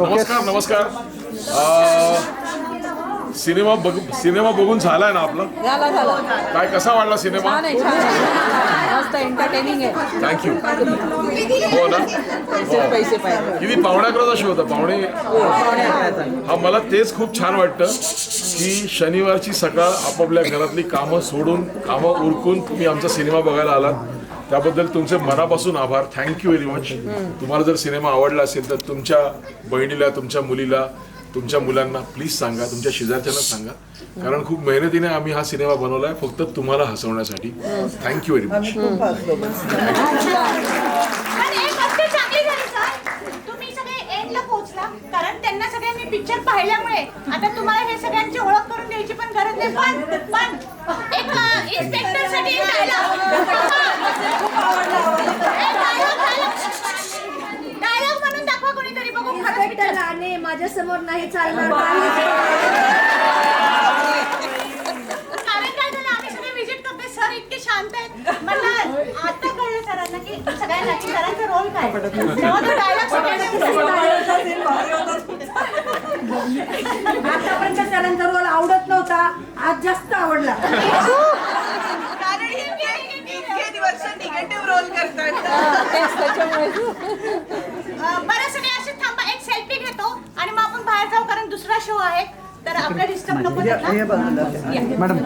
नमस्कार नमस्कार. अ, सिनेमा बघ सिनेमा बघून झालाय ना आपला? झाला झाला. काय कसा वाटला सिनेमा? छान आहे छान आहे. मस्त एंटरटेनिंग आहे. थँक्यू हो ना? पैसे पैसे पाहिजे. किती पावणे अकराचा शो होता पावणे अकराचा. हा मला तेच खूप छान वाटतं की शनिवारची सकाळ आपापल्या घरातली कामं सोडून कामं उरकून तुम्ही आमचा सिनेमा बघायला आलात. त्याबद्दल तुमचे मनापासून आभार. थँक्यू व्हेरी मच तुम्हाला जर सिनेमा आवडला असेल तर तुमच्या बहिणीला तुमच्या मुलीला तुमच्या मुलांना प्लीज सांगा. तुमच्या शेजारच्यांना सांगा. कारण खूप मेहनतीने आम्ही हा सिनेमा बनवलाय. फक्त तुम्हाला हसवण्यासाठी. थँक्यू व्हेरी मच पण एक गोष्ट चांगली झाली सर. तुम्ही सगळे एंडला पोहोचला. कारण त्यांना सगळ्यांनी पिक्चर पाहिल्यामुळे आता तुम्हाला हे सगळ्यांची ओळख करून द्यायची पण गरज नाही. पण. इन्स्पेक्टर राणे माझ्यासमोर नाही चालणार कारण काय झालं आम्ही सगळे विजिट करते सर इतके शांत आहेत. म्हणलं आता कळलं सरांना की सगळ्यांना की सरांचा रोल काय तेव्हा तो डायलॉग आतापर्यंत सरांचा रोल आवडत नव्हता आज जास्त आवडला. कारण हे इतके दिवस निगेटिव्ह रोल करतात त्याच्यामुळे മേഡം